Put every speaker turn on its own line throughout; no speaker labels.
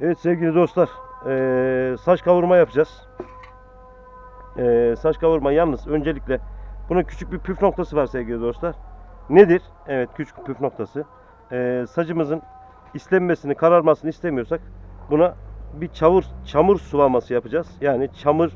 Evet sevgili dostlar, eee, saç kavurma yapacağız. Eee, saç kavurma yalnız öncelikle bunun küçük bir püf noktası var sevgili dostlar. Nedir? Evet küçük püf noktası. Eee saçımızın islenmesini, kararmasını istemiyorsak buna bir çamur çamur sulaması yapacağız. Yani çamur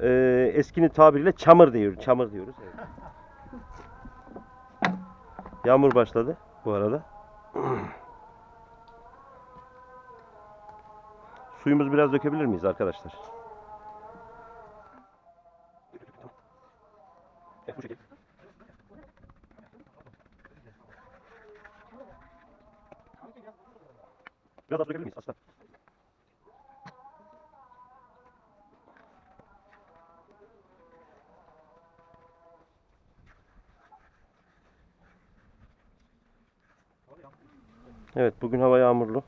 eee eskinin tabiriyle çamur diyoruz. Çamur diyoruz. Evet. Yağmur başladı bu arada. Suyumuzu biraz dökebilir miyiz arkadaşlar? Biraz daha dökebilir miyiz aslan? Evet bugün hava yağmurlu.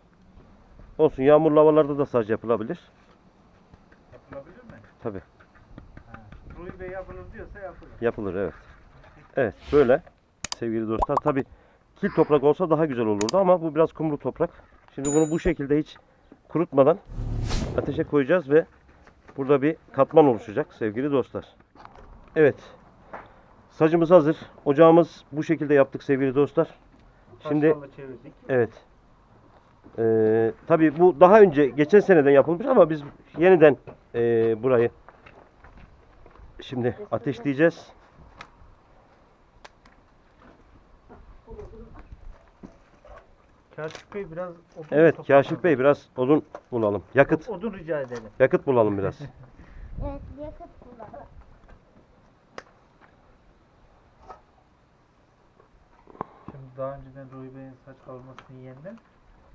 Olsun yağmurlu havalarda da saç yapılabilir.
Yapılabilir mi?
Tabi
Ruhi Bey yapılır diyorsa yapılır.
yapılır evet. Evet böyle sevgili dostlar. Tabi kil toprak olsa daha güzel olurdu ama bu biraz kumlu toprak. Şimdi bunu bu şekilde hiç kurutmadan ateşe koyacağız ve burada bir katman oluşacak sevgili dostlar. Evet. Sacımız hazır. Ocağımız bu şekilde yaptık sevgili dostlar. Şimdi-. Evet. Ee, tabii bu daha önce geçen seneden yapılmış ama biz yeniden ee, burayı şimdi ateşleyeceğiz.
Kaşif Bey biraz odun
Evet. Kaşif Bey biraz odun bulalım. Yakıt.
Odun rica edelim.
Yakıt bulalım biraz.
Evet, yakıt kullan.
Şimdi daha önceden Ruhi Bey'in saç kavurmasını yiyenler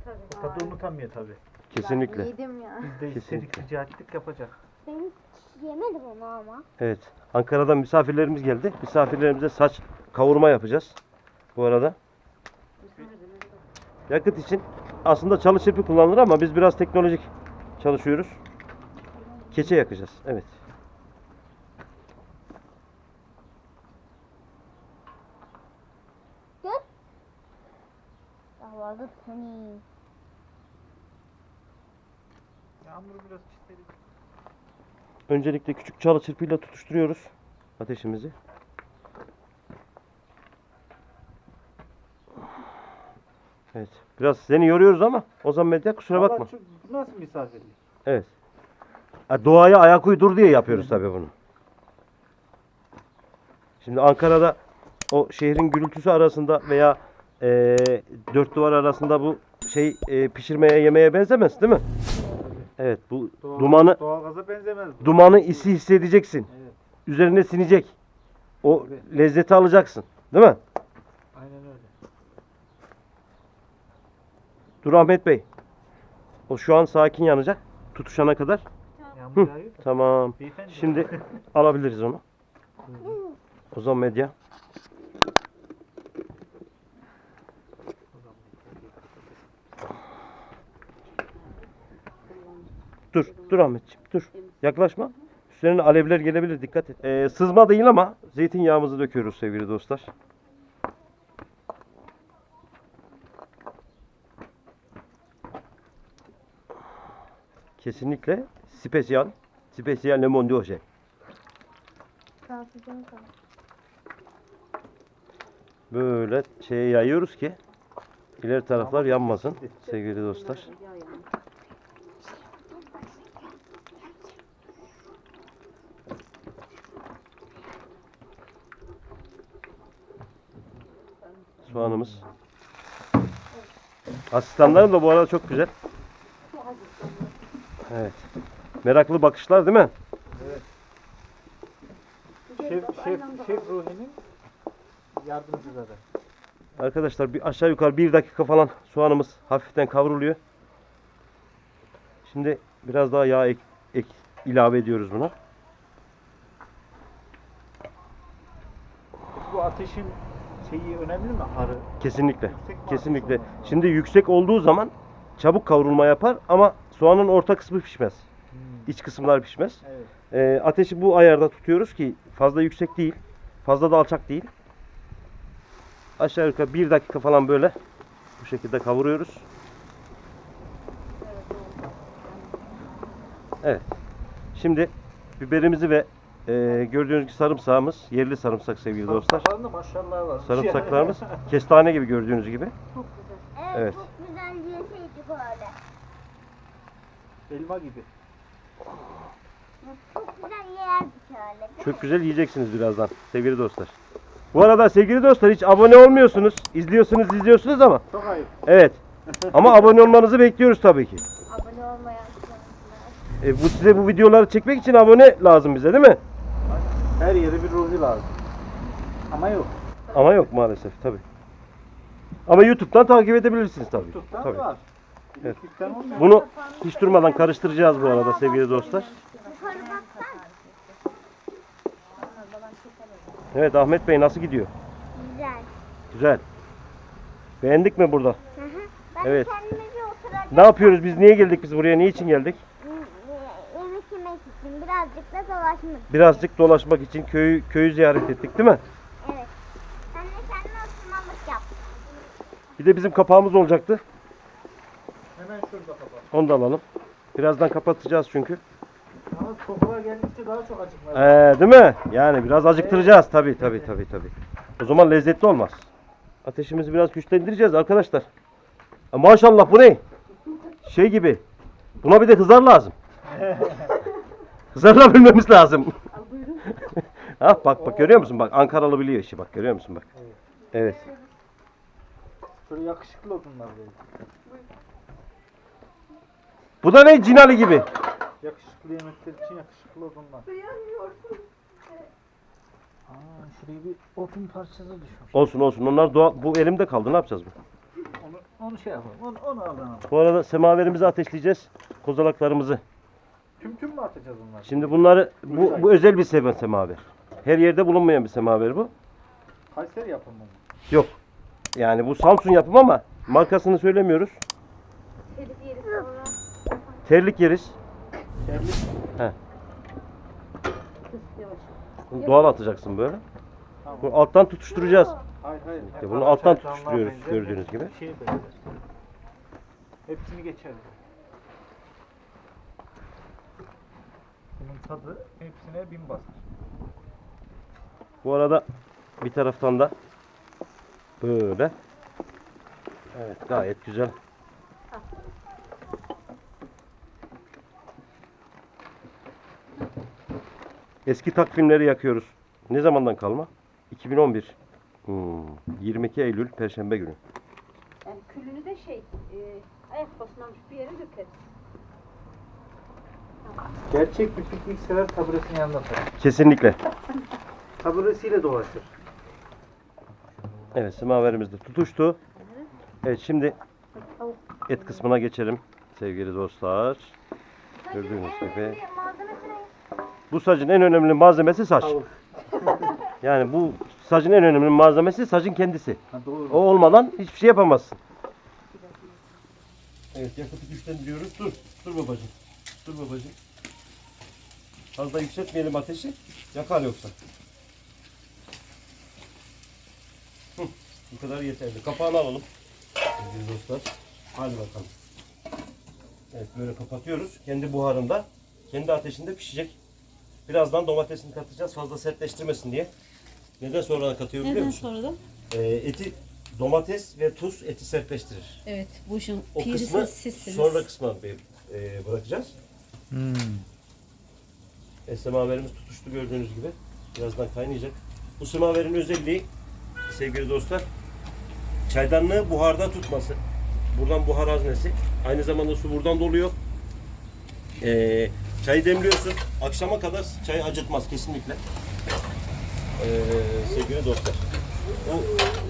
Tabii.
o tadı unutamıyor tabii.
Kesinlikle.
Yedim ya.
Biz de
Kesinlikle.
istedik rica ettik yapacak.
Ben hiç yemedim onu ama.
Evet. Ankara'dan misafirlerimiz geldi. Misafirlerimize saç kavurma yapacağız. Bu arada. Yakıt için aslında çalı çırpı kullanılır ama biz biraz teknolojik çalışıyoruz. Keçe yakacağız. Evet.
Havada seni.
Yağmuru biraz çistedik.
Öncelikle küçük çalı çırpıyla tutuşturuyoruz ateşimizi. Evet. Biraz seni yoruyoruz ama o zaman medya kusura bakma.
Şu- bu nasıl misafirlik?
Evet. Ha, Doğaya ayak uydur diye yapıyoruz tabii bunu. Şimdi Ankara'da o şehrin gürültüsü arasında veya eee, dört duvar arasında bu şey eee, pişirmeye yemeye benzemez değil mi? Evet bu
Doğal,
dumanı
Doğalgaza benzemez bu.
dumanı isi hissedeceksin.
Evet.
Üzerine sinecek. O lezzeti alacaksın. Değil mi?
Aynen öyle.
Dur Ahmet Bey. O şu an sakin yanacak. Tutuşana kadar.
Yağmur
Hı.
yağıyor da.
Tamam.
Beyefendi.
Şimdi alabiliriz onu. Ozan Medya. Dur, dur Ahmetciğim, dur. Yaklaşma. Üstlerine alevler gelebilir, dikkat et. Ee, sızma değil ama zeytinyağımızı döküyoruz sevgili dostlar. Kesinlikle spesiyal, spesiyal le mondial.
Kalsın kal.
Böyle şeye yayıyoruz ki ileri taraflar yanmasın sevgili dostlar. Soğanımız. Asistanlarım da bu arada çok güzel. Evet. Meraklı bakışlar değil mi?
Şef, şef, şef Ruhi'nin yardımcıları.
Arkadaşlar bir aşağı yukarı bir dakika falan soğanımız hafiften kavruluyor. Şimdi biraz daha yağ ek, ek- ilave ediyoruz buna.
Bu ateşin şeyi önemli mi? Arı.
Kesinlikle. Kesinlikle. Şimdi yüksek olduğu zaman çabuk kavrulma yapar ama soğanın orta kısmı pişmez.
Hmm.
İç kısımlar pişmez.
Evet.
Ee, ateşi bu ayarda tutuyoruz ki fazla yüksek değil. Fazla da alçak değil. Aşağı yukarı bir dakika falan böyle bu şekilde kavuruyoruz. Evet. Şimdi biberimizi ve e, gördüğünüz gibi sarımsağımız yerli sarımsak sevgili dostlar.
Sarımsaklarında maşallah var.
Sarımsaklarımız kestane gibi gördüğünüz gibi.
Çok güzel. Evet,
Evet.
çok güzel yeseydik öyle.
Elma gibi.
Çok güzel yerdik öyle.
Çok güzel yiyeceksiniz birazdan sevgili dostlar. Bu arada sevgili dostlar hiç abone olmuyorsunuz. İzliyorsunuz izliyorsunuz ama.
Çok ayıp.
Evet. Ama abone olmanızı bekliyoruz tabii ki.
Abone olmayan.
E, bu size bu videoları çekmek için abone lazım bize değil mi?
Her yere bir ruhi lazım. Ama yok.
Ama yok maalesef tabii. Ama YouTube'dan takip edebilirsiniz tabii.
Tuttan
tabii.
var.
Evet. Bunu hiç durmadan karıştıracağız bu arada sevgili dostlar. Evet Ahmet Bey nasıl gidiyor?
Güzel.
Güzel. Beğendik mi burada?
Hı hı. Ben
Evet. Ne yapıyoruz biz? Niye geldik biz buraya? Niçin geldik?
Yemek yemek için birazcık da dolaşmak.
Birazcık dolaşmak için köyü köyü ziyaret ettik değil mi?
Evet. Sen de kendine oturmalık yap.
Bir de bizim kapağımız olacaktı.
Hemen şurada kapat.
Onu da alalım. Birazdan kapatacağız çünkü.
Yalnız kokular geldikçe daha çok acıkmaya
Ee, değil mi? Yani biraz acıktıracağız tabii tabii tabii tabii. O zaman lezzetli olmaz. Ateşimizi biraz güçlendireceğiz arkadaşlar. E, maşallah bu ne? Şey gibi. Buna bir de hızar lazım. Hızarla bilmemiz lazım. ha bak bak görüyor musun? Bak Ankaralı biliyor işi bak görüyor musun bak. Evet.
Şöyle yakışıklı odunlar böyle.
Bu da ne cinali gibi.
Yakışıklı yemekler için yakışıklı odunlar. Aa, şuraya bir odun parçası düşmüş.
Olsun olsun onlar doğal. Bu elimde kaldı ne yapacağız bu?
Onu, onu şey yapalım. Onu, onu alalım.
Bu arada semaverimizi ateşleyeceğiz. Kozalaklarımızı.
Tüm tüm mü atacağız onları?
Şimdi bunları bu, bu özel bir sema- semaver. Her yerde bulunmayan bir semaver bu.
Kayseri yapımı mı?
Yok. Yani bu Samsung yapımı ama markasını söylemiyoruz. Terlik yeriz.
Terlik.
Bunu doğal atacaksın böyle.
Tamam.
Bunu alttan tutuşturacağız.
Hayır hayır.
İşte
Hep
bunu alttan tutuşturuyoruz
benzer,
gördüğünüz
hep
gibi.
şeye benzer. Hepsini geçeriz. Bunun tadı hepsine bin basar.
Bu arada bir taraftan da böyle. Evet gayet güzel. Eski takvimleri yakıyoruz. Ne zamandan kalma? 2011. Hmm, 22 Eylül Perşembe günü.
Yani külünü de şey, e, ayak basmamış bir yere dökeriz.
Gerçek bir piknik sever taburesinin yanında tabii.
Kesinlikle.
Taburesiyle dolaşır.
Evet semaverimiz de tutuştu. Evet şimdi et kısmına geçelim sevgili dostlar. Gördüğünüz gibi. Bu sacın en önemli malzemesi saç.
Tavuk.
Yani bu sacın en önemli malzemesi sacın kendisi.
Ha, doğru.
O olmadan hiçbir şey yapamazsın. Evet yakıtı güçlendiriyoruz. Dur. Dur babacığım. Dur babacığım. Fazla yükseltmeyelim ateşi. Yakar yoksa. Hı, bu kadar yeterli. Kapağını alalım. Sevgili dostlar. Hadi bakalım. Evet böyle kapatıyoruz. Kendi buharında, kendi ateşinde pişecek. Birazdan domatesini katacağız fazla sertleştirmesin diye. Neden sonradan katıyorum biliyor
Neden
musun?
sonradan?
Ee, eti domates ve tuz eti sertleştirir.
Evet, bu işin
O kısmı
sizsiniz.
sonra kısmına bir, e, bırakacağız.
Hmm.
E, semaverimiz tutuştu gördüğünüz gibi. Birazdan kaynayacak. Bu semaverin özelliği sevgili dostlar çaydanlığı buharda tutması. Buradan buhar haznesi. Aynı zamanda su buradan doluyor. E, çayı demliyorsun. Akşama kadar çayı acıtmaz kesinlikle. E, sevgili dostlar. Bu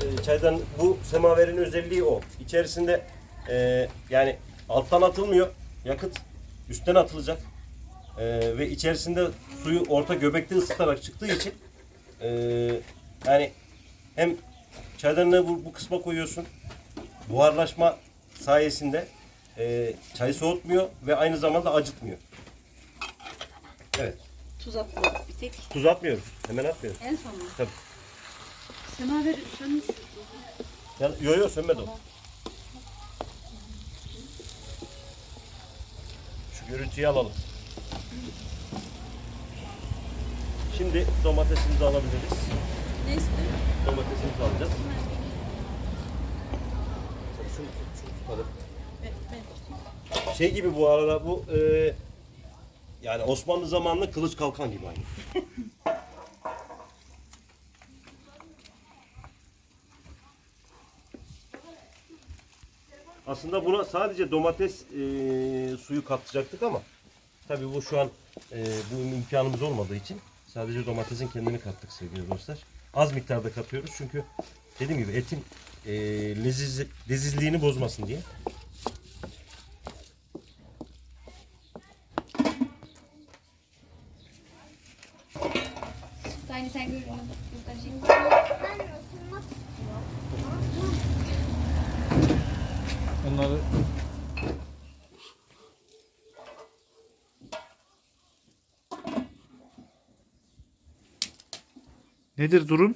e, çaydan bu semaverin özelliği o. İçerisinde e, yani alttan atılmıyor yakıt üstten atılacak. Ee, ve içerisinde suyu orta göbekte ısıtarak çıktığı için ee, yani hem çaydanlığı bu, bu kısma koyuyorsun buharlaşma sayesinde ee, çayı soğutmuyor ve aynı zamanda acıtmıyor. Evet.
Tuz atmadık bir tek.
Tuz atmıyoruz. Hemen atmıyoruz.
En sonunda.
Tabii.
Semaver sönmüş.
Yani, yo yo sönmedi o. Şu görüntüyü alalım. Şimdi domatesimizi alabiliriz.
Ne istiyorsun?
Domatesimizi alacağız. Şunu, şunu tutalım. Şey gibi bu arada bu e, yani Osmanlı zamanlı kılıç kalkan gibi aynı. Aslında buna sadece domates e, suyu katacaktık ama tabii bu şu an e, bu imkanımız olmadığı için sadece domatesin kendini kattık sevgili dostlar. Az miktarda katıyoruz çünkü dediğim gibi etin e, leziz, lezizliğini bozmasın diye.
Tiny sen görüyorsun. Bizden şey.
Ben ısınmak
Onları
Nedir durum?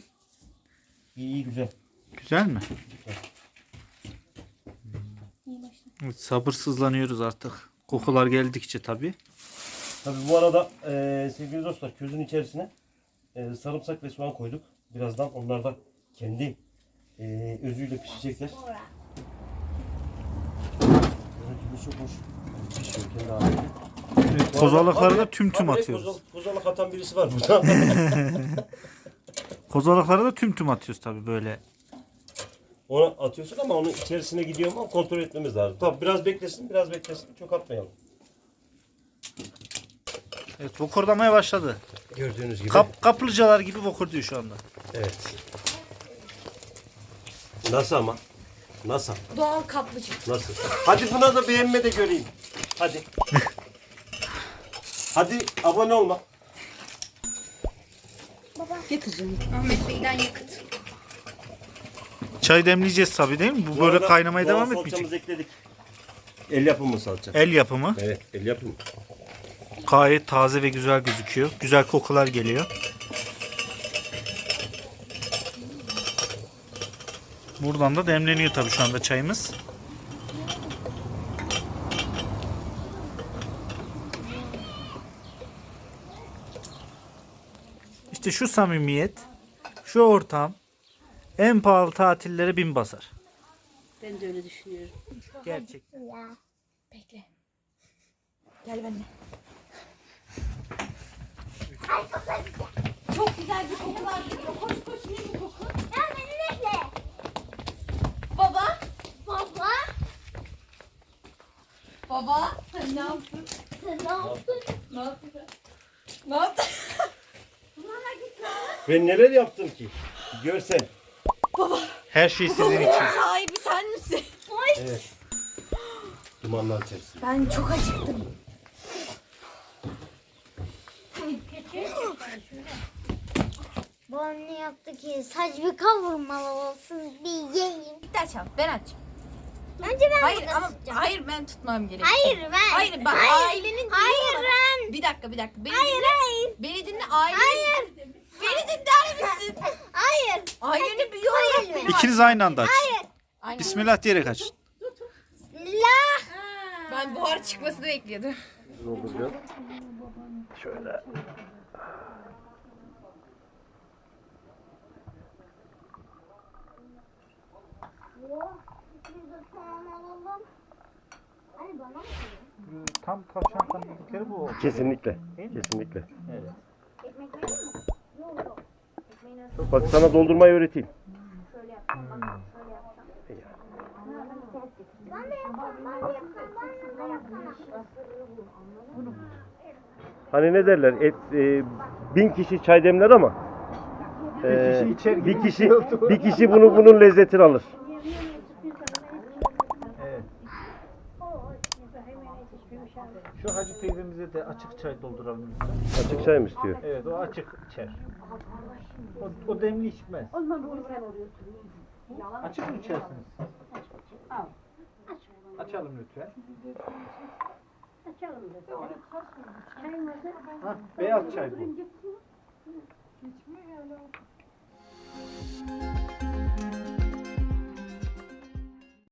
İyi iyi güzel.
Güzel mi? Evet, sabırsızlanıyoruz artık. Kokular geldikçe tabii.
Tabii bu arada e, sevgili dostlar közün içerisine e, sarımsak ve soğan koyduk. Birazdan onlar da kendi e, özüyle pişecekler. Görüntümüz çok hoş. Pişiyor kendi halinde.
Evet,
Bu
kozalakları
arada
da tüm tüm atıyoruz.
kozal- Kozalak atan birisi var burada.
Kozalakları da tüm tüm atıyoruz tabii böyle.
Onu atıyorsun ama onun içerisine gidiyor mu kontrol etmemiz lazım. Tabii biraz beklesin, biraz beklesin. Çok atmayalım.
Evet vokurdamaya başladı.
Gördüğünüz gibi.
Kap, kaplıcalar gibi vokurduyor şu anda.
Evet. Nasıl ama? Nasıl?
Doğal kaplıcı.
Nasıl? Hadi buna da beğenme de göreyim. Hadi. Hadi abone olma.
Getireceğim. Ahmet Bey'den yakıt.
Çay demleyeceğiz tabii değil mi? Bu,
Bu
böyle
arada
kaynamaya
doğal
devam
salçamızı
etmeyecek.
ekledik. El yapımı salça.
El yapımı.
Evet, el yapımı.
Gayet taze ve güzel gözüküyor. Güzel kokular geliyor. Buradan da demleniyor tabii şu anda çayımız. İşte şu samimiyet, şu ortam en pahalı tatillere bin basar.
Ben de öyle düşünüyorum.
Gerçekten.
ya.
Bekle. Gel benimle.
Çok güzel bir kokular geliyor. Koş koş ne bu koku?
Ya beni bekle.
Baba.
Baba.
Baba. Sen ne yaptın?
Sen ne yaptın?
Ne yaptın? Ne yaptın?
Ben neler yaptım ki? Görsen.
Her şey sizin için.
Sahibi sen misin?
Evet. Dumanlar içerisinde.
Ben çok acıktım.
Bana ne yaptı ki? Saç bir kavurmalı olsun bir yiyeyim.
Bir aç al. Ben aç.
Önce ben
Hayır
burada
ama
tutacağım.
hayır ben tutmam gerekiyor.
Hayır ben.
Hayır bak
hayır.
ailenin
Hayır ben.
Bir dakika bir dakika. Beni
Hayır
dinle.
hayır.
Beni dinle ailenin.
Hayır.
Beni dinler misin?
Hayır.
Ailenin bir yok.
İkiniz aynı anda aç.
Aynen.
Bismillah diyerek aç.
La.
Ben buhar çıkmasını bekliyordum.
Şöyle.
Tam tavşan dedikleri bu.
Kesinlikle. Kesinlikle.
Evet.
Bak sana doldurmayı öğreteyim.
Ben de. Ben de. Ben de.
Hani ne derler? Et, e, bin kişi çay demler ama e, bir kişi bir kişi bunu bunun lezzetini alır.
Evet. Şu Hacı teyzemize de açık çay dolduralım lütfen.
Açık çay mı istiyor?
Evet o açık içer. O, o demli içmez.
O zaman bunu sen oluyorsun.
Açık mı içersiniz?
Al.
Açalım lütfen.
Açalım. Çayın hazır.
Ha, beyaz çay bu.
Mi öyle?